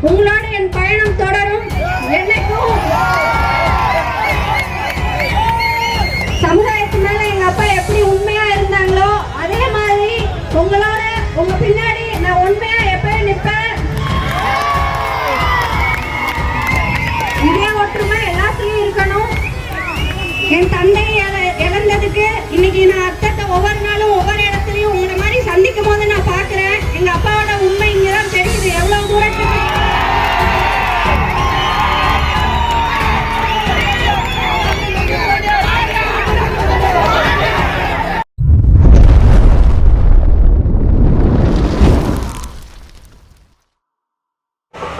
உங்களோடு என் பயணம் தொடரும். என்னைக்கும். சமுதாயத்து மேல எங்க அப்பா எப்படி உண்மையா இருந்தாங்களோ அதே மாதிரி உங்களோட உங்க பின்னாடி நான் உண்மையா எப்பயும் நிற்பேன். இதே ஒற்றுமை எல்லாத்துலயும் இருக்கணும். என் தந்தை இழந்ததுக்கு இன்னைக்கு நான்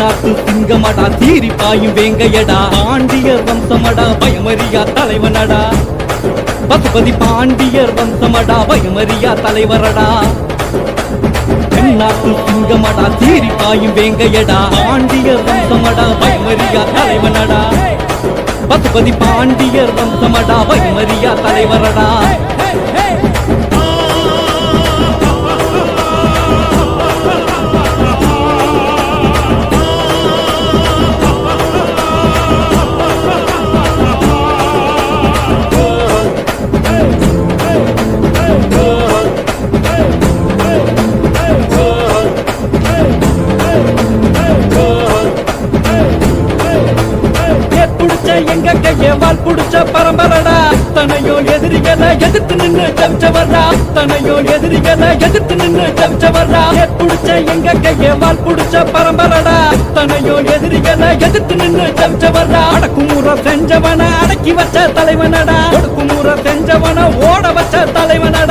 தென்னாட்டு சிங்கமடா தீரி பாயும் வேங்கையடா. பாண்டியர் வம்சமடா பயமறியா தலைவனடா. பசுபதி பாண்டியர் வம்சமடா பயமறியா தலைவரடா. தென்னாட்டு சிங்கமடா தீரி பாயும் வேங்கையடா. பாண்டியர் வம்சமடா பயமறியா தலைவனடா. பசுபதி பாண்டியர் வம்சமடா பயமறியா தலைவரடா. ஏ எங்க கைய வால் புடிச்ச பரம்பரடா? தனையோ எதிரிகளை எதிர்த்து நின்னு ஜம்சவர்டா தனையோ எதிரிகளை எதிர்த்து நின்று ஜம்சவர்டா ஏ புடிச்ச எங்க கைய வால் புடிச்ச பரம்பரடா? தனையோ எதிரிகளை எதிர்த்து நின்னு ஜம்சவர்டா அடக்குமுறை செஞ்சவன அடக்கி வச்ச தலைவனடா? ஒடுக்குமுறை செஞ்சவன ஓட வச்ச தலைவனடா?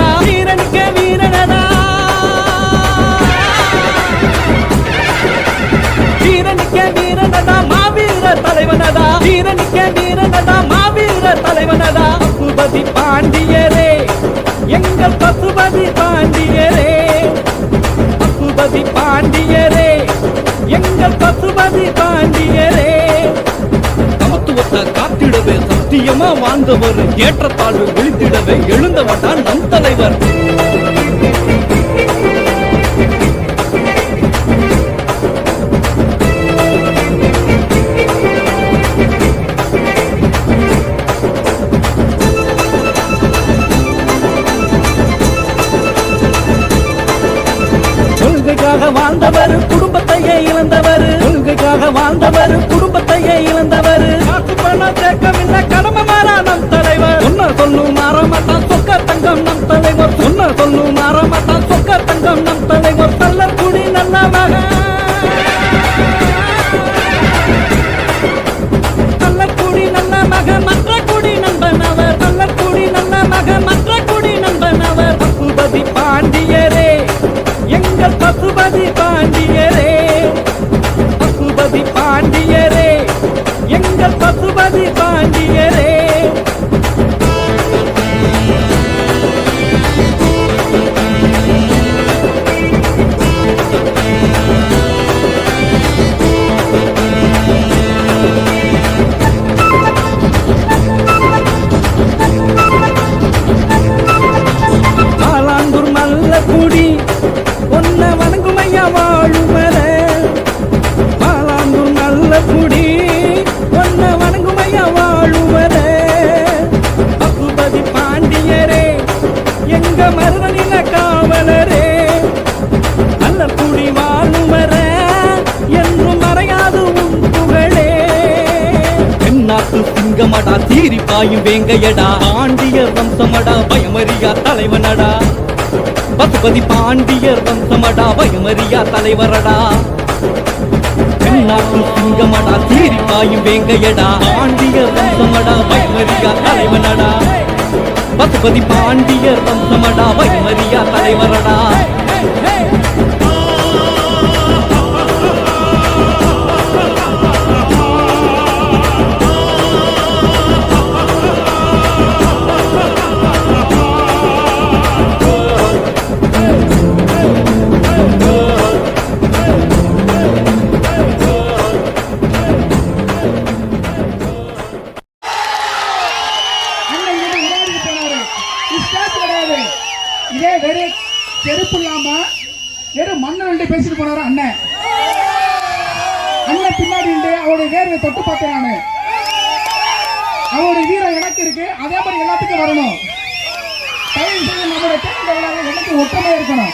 தலைவனதா பசுபதி பாண்டியரே. எங்கள் பசுபதி பாண்டியரே. பசுபதி பாண்டியரே. எங்கள் பசுபதி பாண்டியரே. சமத்துவத்தை காத்திடவே சத்தியமா வாழ்ந்தவர் ஏற்றத்தாழ்வு விழித்திடவே எழுந்தவட்டா நம் தலைவர். காத்து சிங்கமடா தீரி பாயும் வேங்கையடா. பாண்டியர் வம்சமடா பயமறியா தலைவனடா. பசுபதி பாண்டியர் வம்சமடா பயமறியா தலைவரடா. தென்னாட்டு சிங்கமடா தீரி பாயும் வேங்கையடா. பாண்டியர் வம்சமடா பயமறியா தலைவனடா. பசுபதி பாண்டியர் வம்சமடா பயமறியா தலைவரடா. செருப்பு இல்லாம வெறும் மண்ணை நின்று பேசிட்டு போனாரு அண்ணன் அண்ணன் பின்னாடி நின்று அவருடைய வேர்வை தொட்டு பார்த்தேன் நானு. அவருடைய வீரம் எனக்கு இருக்கு. அதே மாதிரி எல்லாத்துக்கும் வரணும். தயவு செய்து நம்மளுடைய தேர்தல் எனக்கு ஒற்றுமையா இருக்கணும்.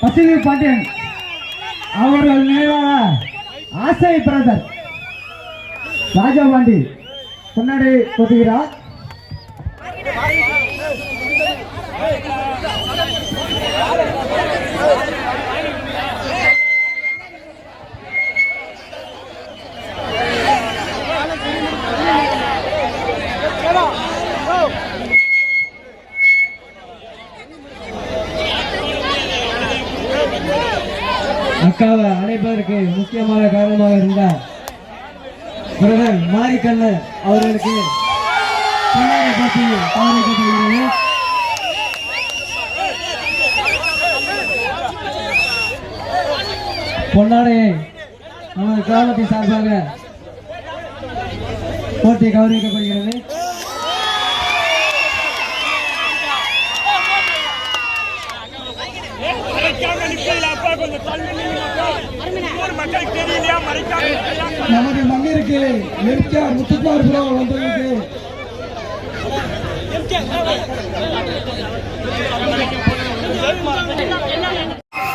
மண்ணில் பாண்டியன். அவர்கள் நினைவாக ஆசை பிரதர். ராஜா ராஜபாண்டி முன்னாடி கொத்துகிறார் அக்காவை அழைப்பதற்கு முக்கியமான காரணமாக இருந்த பிரதர் மாரிக்கண்ணர் அவர்களுக்கு பொன்னாடையை நமது கிராமத்தின் சார்பாக போட்டி கௌரவிக்கப்படுகிறது. நமது மண்ணிற்கு எம்ஜிஆர் முத்துக்குமார் புறம் வந்தவர்களுக்கு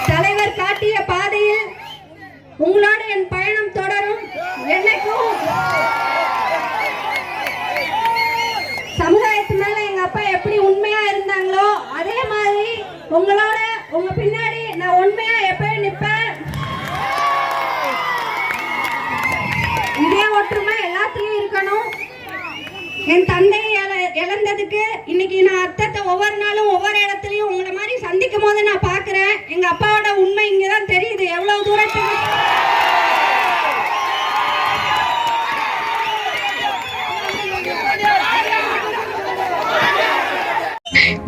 தலைவர் காட்டிய பாதையில் உங்களோடு என் பயணம் தொடரும். என்னைக்கும் சமுதாயத்து மேல எங்க அப்பா எப்படி உண்மையா இருந்தாங்களோ அதே மாதிரி உங்களோட உங்க பின்னாடி நான் உண்மையா எப்பயும் நிப்பேன். என் தந்தையை இழந்ததுக்கு இன்னைக்கு நான் அர்த்தத்தை ஒவ்வொரு நாளும் ஒவ்வொரு இடத்துலயும் உங்களை மாதிரி சந்திக்கும் போது நான் பாக்குறேன் எங்க அப்பாவோட உண்மை இங்கதான் தெரியுது. எவ்வளவு தூரத்துக்கு